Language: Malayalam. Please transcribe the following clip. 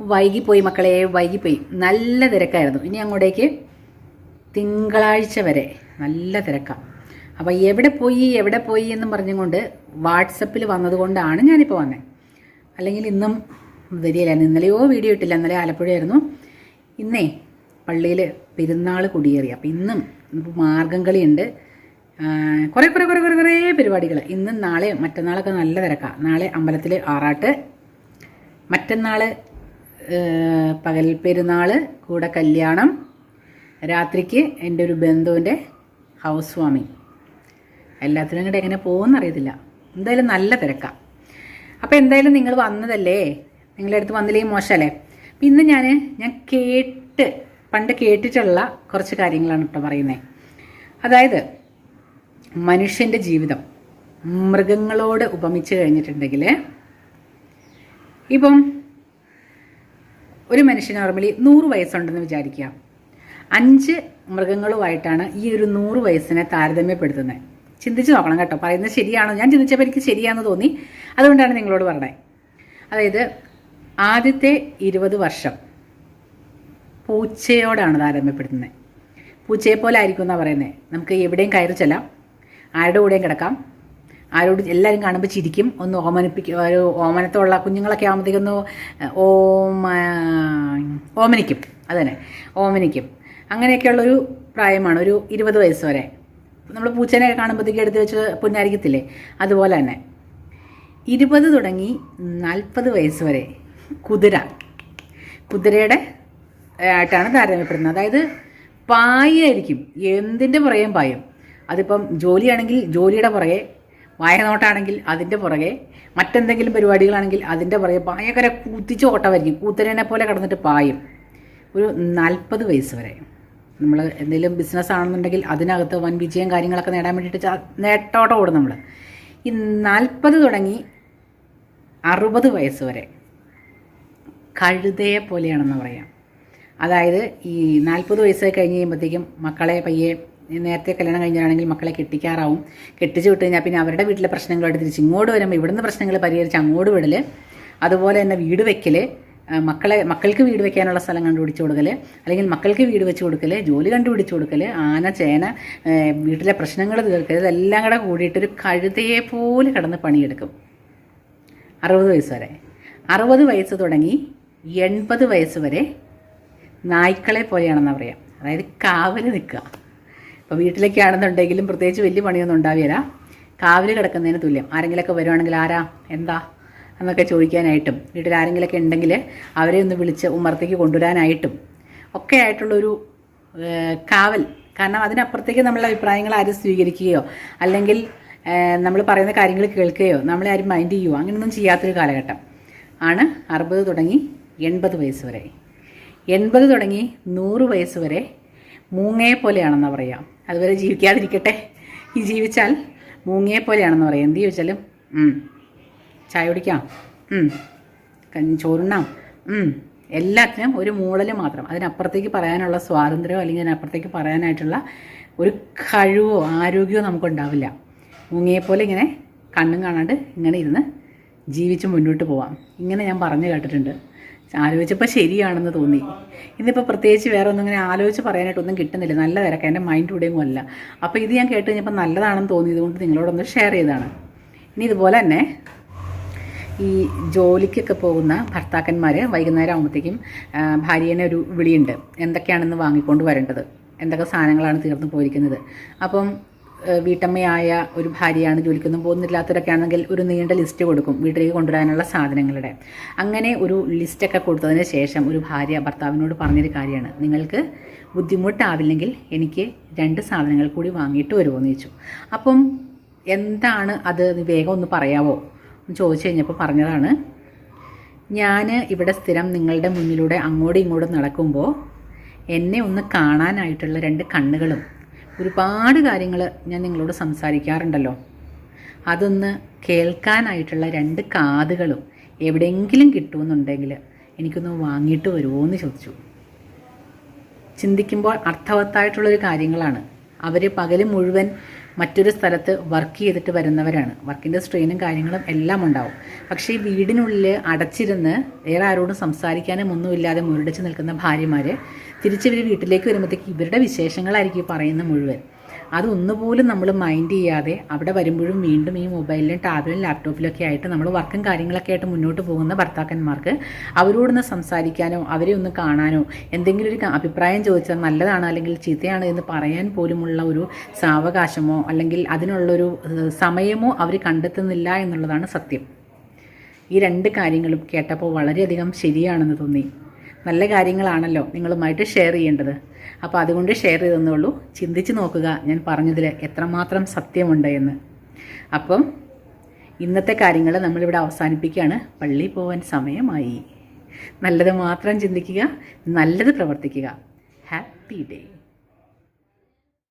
വൈകിപ്പോയി മക്കളെ വൈകിപ്പോയി. നല്ല തിരക്കായിരുന്നു. ഇനി അങ്ങോട്ടേക്ക് തിങ്കളാഴ്ച വരെ നല്ല തിരക്കാണ് അപ്പോൾ എവിടെ പോയി എവിടെ പോയി എന്നും പറഞ്ഞുകൊണ്ട് വാട്സപ്പിൽ വന്നതുകൊണ്ടാണ് ഞാനിപ്പോൾ വന്നത് അല്ലെങ്കിൽ ഇന്നും വരികയില്ലായിരുന്നു ഇന്നലെയോ വീഡിയോ ഇട്ടില്ല. ഇന്നലെ ആലപ്പുഴയായിരുന്നു. ഇന്നേ പള്ളിയിൽ പെരുന്നാൾ കുടിയേറി. അപ്പോൾ ഇന്നും മാർഗം കളിയുണ്ട്. കുറേ കുറേ കുറേ കുറേ കുറേ പരിപാടികൾ ഇന്നും നാളെ മറ്റന്നാളൊക്കെ നല്ല തിരക്കാണ് നാളെ അമ്പലത്തിൽ ആറാട്ട്. മറ്റന്നാൾ പകൽ പെരുന്നാൾ കൂടെ കല്യാണം രാത്രിക്ക് എന്റെ ഒരു ബന്ധുവിന്റെ ഹൗസ് വാമി എല്ലാത്തിനും കൂടെ എങ്ങനെ പോകുമെന്ന് അറിയത്തില്ല. എന്തായാലും നല്ല തിരക്കാണ് അപ്പോൾ എന്തായാലും നിങ്ങൾ വന്നതല്ലേ? നിങ്ങളുടെ അടുത്ത് വന്നില്ലെങ്കിൽ മോശമല്ലേ പിന്നെ ഞാൻ ഞാൻ കേട്ട് പണ്ട് കേട്ടിട്ടുള്ള കുറച്ച് കാര്യങ്ങളാണ് കേട്ടോ പറയുന്നത് അതായത് മനുഷ്യന്റെ ജീവിതം മൃഗങ്ങളോട് ഉപമിച്ച് കഴിഞ്ഞിട്ടുണ്ടെങ്കിൽ ഇപ്പം ഒരു മനുഷ്യൻ നോർമലി നൂറ് വയസ്സുണ്ടെന്ന് വിചാരിക്കുക. അഞ്ച് മൃഗങ്ങളുമായിട്ടാണ് ഈ ഒരു നൂറ് വയസ്സിനെ താരതമ്യപ്പെടുത്തുന്നത് ചിന്തിച്ച് നോക്കണം കേട്ടോ. പറയുന്നത് ശരിയാണോ? ഞാൻ ചിന്തിച്ചപ്പോൾ എനിക്ക് ശരിയാണെന്ന് തോന്നി. അതുകൊണ്ടാണ് നിങ്ങളോട് പറഞ്ഞത് അതായത് ആദ്യത്തെ ഇരുപത് വർഷം പൂച്ചയോടാണ് താരതമ്യപ്പെടുത്തുന്നത് പൂച്ചയെ പോലെ ആയിരിക്കും എന്നാണ് പറയുന്നത് നമുക്ക് എവിടെയും കയറി ചെല്ലാം. ആരുടെ കൂടെയും കിടക്കാം. ആരോട് എല്ലാവരും കാണുമ്പോൾ ചിരിക്കും. ഒന്ന് ഓമനിപ്പിക്കും ഒരു ഓമനത്തുള്ള കുഞ്ഞുങ്ങളൊക്കെ ആകുമ്പോഴത്തേക്കൊന്ന് ഓമ ഓമനിക്കും. അതന്നെ. ഓമനിക്കും. അങ്ങനെയൊക്കെയുള്ളൊരു പ്രായമാണ്. ഒരു ഇരുപത് വയസ്സ് വരെ. നമ്മൾ പൂച്ചനെ കാണുമ്പോഴത്തേക്ക് എടുത്ത് വെച്ച് പുന്നായിരിക്കത്തില്ലേ അതുപോലെ തന്നെ. ഇരുപത് തുടങ്ങി നാൽപ്പത് വയസ്സ് വരെ. കുതിര. കുതിരയുടെ ആയിട്ടാണ് താരതമ്യപ്പെടുന്നത്. അതായത് പായായിരിക്കും എന്തിന്റെ പുറകെയും പായും. അതിപ്പം ജോലിയാണെങ്കിൽ ജോലിയുടെ പുറകെ വായനോട്ടാണെങ്കിൽ അതിന്റെ പുറകെ മറ്റെന്തെങ്കിലും പരിപാടികളാണെങ്കിൽ അതിന്റെ പുറകെ ഭയങ്കര കുത്തിച്ച് ഓട്ടമായിരിക്കും. കൂത്തരനെ പോലെ കിടന്നിട്ട് പായും. ഒരു നാൽപ്പത് വയസ്സ് വരെ. നമ്മൾ എന്തെങ്കിലും ബിസിനസ് ആണെന്നുണ്ടെങ്കിൽ അതിനകത്ത് വൻ വിജയം കാര്യങ്ങളൊക്കെ നേടാൻ വേണ്ടിയിട്ട് നേട്ടോട്ടം ഓടും നമ്മൾ ഈ നാൽപ്പത് തുടങ്ങി അറുപത് വയസ്സ് വരെ. കഴുതയെ പോലെയാണെന്ന് പറയാം. അതായത് ഈ നാൽപ്പത് വയസ്സ് കഴിഞ്ഞ് കഴിയുമ്പോഴത്തേക്കും മക്കളെ പയ്യെ നേരത്തെ കല്യാണം കഴിഞ്ഞാണെങ്കിൽ മക്കളെ കെട്ടിക്കാറാവും. കെട്ടിച്ച് വിട്ട് കഴിഞ്ഞാൽ പിന്നെ അവരുടെ വീട്ടിലെ പ്രശ്നങ്ങളായിട്ട് തിരിച്ച് ഇങ്ങോട്ട് വരുമ്പോൾ ഇവിടുന്ന് പ്രശ്നങ്ങൾ പരിഹരിച്ച് അങ്ങോട്ട് വിടൽ അതുപോലെ തന്നെ വീട് വെക്കൽ മക്കളെ മക്കൾക്ക് വീട് വെക്കാനുള്ള സ്ഥലം കണ്ടുപിടിച്ച് കൊടുക്കൽ അല്ലെങ്കിൽ മക്കൾക്ക് വീട് വെച്ച് കൊടുക്കൽ ജോലി കണ്ടുപിടിച്ച് കൊടുക്കൽ ആന ചേന വീട്ടിലെ പ്രശ്നങ്ങൾ തീർക്കൽ ഇതെല്ലാം കൂടെ കൂടിയിട്ടൊരു കഴുതയെ പോലെ കിടന്ന് പണിയെടുക്കും. അറുപത് വയസ്സ് വരെ. അറുപത് വയസ്സ് തുടങ്ങി എൺപത് വയസ്സ് വരെ നായ്ക്കളെ പോലെയാണെന്നാണ് പറയാം. അതായത് കാവൽ നിൽക്കുക. ഇപ്പോൾ വീട്ടിലൊക്കെ ആണെന്നുണ്ടെങ്കിലും പ്രത്യേകിച്ച് വലിയ പണിയൊന്നും ഉണ്ടാവില്ല. കാവിൽ കിടക്കുന്നതിന് തുല്യം. ആരെങ്കിലുമൊക്കെ വരുവാണെങ്കിൽ ആരാ? എന്താ? എന്നൊക്കെ ചോദിക്കാനായിട്ടും. വീട്ടിൽ ആരെങ്കിലുമൊക്കെ ഉണ്ടെങ്കിൽ അവരെ ഒന്ന് വിളിച്ച് ഉമ്മറത്തേക്ക് കൊണ്ടുവരാനായിട്ടും. ഒക്കെ ആയിട്ടുള്ളൊരു കാവൽ. കാരണം അതിനപ്പുറത്തേക്ക് നമ്മളെ അഭിപ്രായങ്ങൾ ആരും സ്വീകരിക്കുകയോ അല്ലെങ്കിൽ നമ്മൾ പറയുന്ന കാര്യങ്ങൾ കേൾക്കുകയോ നമ്മളെ ആരും മൈൻഡ് ചെയ്യുമോ അങ്ങനെയൊന്നും ചെയ്യാത്തൊരു കാലഘട്ടം. ആണ് അറുപത് തുടങ്ങി എൺപത് വയസ്സ് വരെ. എൺപത് തുടങ്ങി നൂറ് വയസ്സ് വരെ മൂങ്ങയെ പോലെയാണെന്നാണ് പറയാം. അതുവരെ ജീവിക്കാതിരിക്കട്ടെ. ഈ ജീവിച്ചാൽ മൂങ്ങയെ പോലെയാണെന്ന് പറയാം. എന്ത് ചോദിച്ചാലും ചായ കുടിക്കാം. ചോറുണ്ണാം. എല്ലാത്തിനും ഒരു മൂടൽ മാത്രം. അതിനപ്പുറത്തേക്ക് പറയാനുള്ള സ്വാതന്ത്ര്യമോ അല്ലെങ്കിൽ അതിനപ്പുറത്തേക്ക് പറയാനായിട്ടുള്ള ഒരു കഴിവോ ആരോഗ്യമോ നമുക്കുണ്ടാവില്ല. മൂങ്ങയെപ്പോലെ ഇങ്ങനെ കണ്ണും കാണാണ്ട് ഇങ്ങനെ ഇരുന്ന് ജീവിച്ച് മുന്നോട്ട് പോവാം. ഇങ്ങനെ ഞാൻ പറഞ്ഞു കേട്ടിട്ടുണ്ട്. ആലോചിച്ചപ്പോൾ ശരിയാണെന്ന് തോന്നി. ഇന്നിപ്പോൾ പ്രത്യേകിച്ച് വേറെ ഒന്നും ഇങ്ങനെ ആലോചിച്ച് പറയാനായിട്ടൊന്നും കിട്ടുന്നില്ല. നല്ല തിരക്ക്. എന്റെ മൈൻഡ് ഇവിടെയും അല്ല അപ്പോൾ ഇത് ഞാൻ കേട്ട് കഴിഞ്ഞപ്പോൾ നല്ലതാണെന്ന് തോന്നിയത് കൊണ്ട് നിങ്ങളോടൊന്ന് ഷെയർ ചെയ്തതാണ്. ഇനി ഇതുപോലെ തന്നെ ഈ ജോലിക്കൊക്കെ പോകുന്ന ഭർത്താക്കന്മാർ വൈകുന്നേരം ആകുമ്പോഴത്തേക്കും ഭാര്യേനെ ഒരു വിളിയുണ്ട്. എന്തൊക്കെയാണെന്ന് വാങ്ങിക്കൊണ്ട് വരേണ്ടത്? എന്തൊക്കെ സാധനങ്ങളാണ് തീർന്നു പോയിരിക്കുന്നത്? അപ്പം വീട്ടമ്മയായ ഒരു ഭാര്യയാണ് ജോലിക്കൊന്നും പോകുന്നില്ലാത്തവരൊക്കെ ആണെങ്കിൽ ഒരു നീണ്ട ലിസ്റ്റ് കൊടുക്കും വീട്ടിലേക്ക് കൊണ്ടുവരാനുള്ള സാധനങ്ങളുടെ. അങ്ങനെ ഒരു ലിസ്റ്റൊക്കെ കൊടുത്തതിന് ശേഷം ഒരു ഭാര്യ ഭർത്താവിനോട് പറഞ്ഞൊരു കാര്യമാണ്. നിങ്ങൾക്ക് ബുദ്ധിമുട്ടാവില്ലെങ്കിൽ എനിക്ക് രണ്ട് സാധനങ്ങൾ കൂടി വാങ്ങിയിട്ട് വരുമോ എന്ന് ചോദിച്ചു. അപ്പം എന്താണ് അത്? വേഗം ഒന്ന് പറയാവോ? എന്ന് ചോദിച്ചു കഴിഞ്ഞപ്പോൾ പറഞ്ഞതാണ് ഞാൻ ഇവിടെ സ്ഥിരം നിങ്ങളുടെ മുന്നിലൂടെ അങ്ങോട്ടും ഇങ്ങോട്ടും നടക്കുമ്പോൾ എന്നെ ഒന്ന് കാണാനായിട്ടുള്ള രണ്ട് കണ്ണുകളും ഒരുപാട് കാര്യങ്ങൾ ഞാൻ നിങ്ങളോട് സംസാരിക്കാറുണ്ടല്ലോ. അതൊന്ന് കേൾക്കാനായിട്ടുള്ള രണ്ട് കാതുകളും എവിടെയെങ്കിലും കിട്ടുമെന്നുണ്ടെങ്കിൽ എനിക്കൊന്ന് വാങ്ങിയിട്ട് വരുമോ എന്ന് ചോദിച്ചു. ചിന്തിക്കുമ്പോൾ അർത്ഥവത്തായിട്ടുള്ളൊരു കാര്യങ്ങളാണ്. അവർ പകൽ മുഴുവൻ മറ്റൊരു സ്ഥലത്ത് വർക്ക് ചെയ്തിട്ട് വരുന്നവരാണ്. വർക്കിന്റെ സ്ട്രെയിനും കാര്യങ്ങളും എല്ലാം ഉണ്ടാവും. പക്ഷേ ഈ വീടിനുള്ളിൽ അടച്ചിരുന്ന് വേറെ ആരോടും സംസാരിക്കാനും ഒന്നുമില്ലാതെ മുരടിച്ച് നിൽക്കുന്ന ഭാര്യമാർ തിരിച്ചിവർ വീട്ടിലേക്ക് വരുമ്പോഴത്തേക്ക് ഇവരുടെ വിശേഷങ്ങളായിരിക്കും പറയുന്ന മുഴുവൻ. അതൊന്നുപോലും നമ്മൾ മൈൻഡ് ചെയ്യാതെ അവിടെ വരുമ്പോഴും വീണ്ടും ഈ മൊബൈലിലും ടാബിലും ലാപ്ടോപ്പിലൊക്കെ ആയിട്ട് നമ്മൾ വർക്കും കാര്യങ്ങളൊക്കെ ആയിട്ട് മുന്നോട്ട് പോകുന്ന ഭർത്താക്കന്മാർക്ക് അവരോടൊന്ന് സംസാരിക്കാനോ അവരെ ഒന്ന് കാണാനോ എന്തെങ്കിലും ഒരു അഭിപ്രായം ചോദിച്ചാൽ നല്ലതാണ് അല്ലെങ്കിൽ ചീത്തയാണ് എന്ന് പറയാൻ പോലുമുള്ള ഒരു സാവകാശമോ അല്ലെങ്കിൽ അതിനുള്ളൊരു സമയമോ അവർ കണ്ടെത്തുന്നില്ല എന്നുള്ളതാണ് സത്യം. ഈ രണ്ട് കാര്യങ്ങളും കേട്ടപ്പോൾ വളരെയധികം ശരിയാണെന്ന് തോന്നി. നല്ല കാര്യങ്ങളാണല്ലോ നിങ്ങളുമായിട്ട് ഷെയർ ചെയ്യേണ്ടത്. അപ്പോൾ അതുകൊണ്ട് ഷെയർ ചെയ്തെന്നുള്ളൂ ചിന്തിച്ച് നോക്കുക. ഞാൻ പറഞ്ഞതിൽ എത്രമാത്രം സത്യമുണ്ട് എന്ന്. അപ്പം ഇന്നത്തെ കാര്യങ്ങൾ നമ്മളിവിടെ അവസാനിപ്പിക്കുകയാണ്. പള്ളി പോകാൻ സമയമായി. നല്ലത് മാത്രം ചിന്തിക്കുക നല്ലത് പ്രവർത്തിക്കുക. Happy day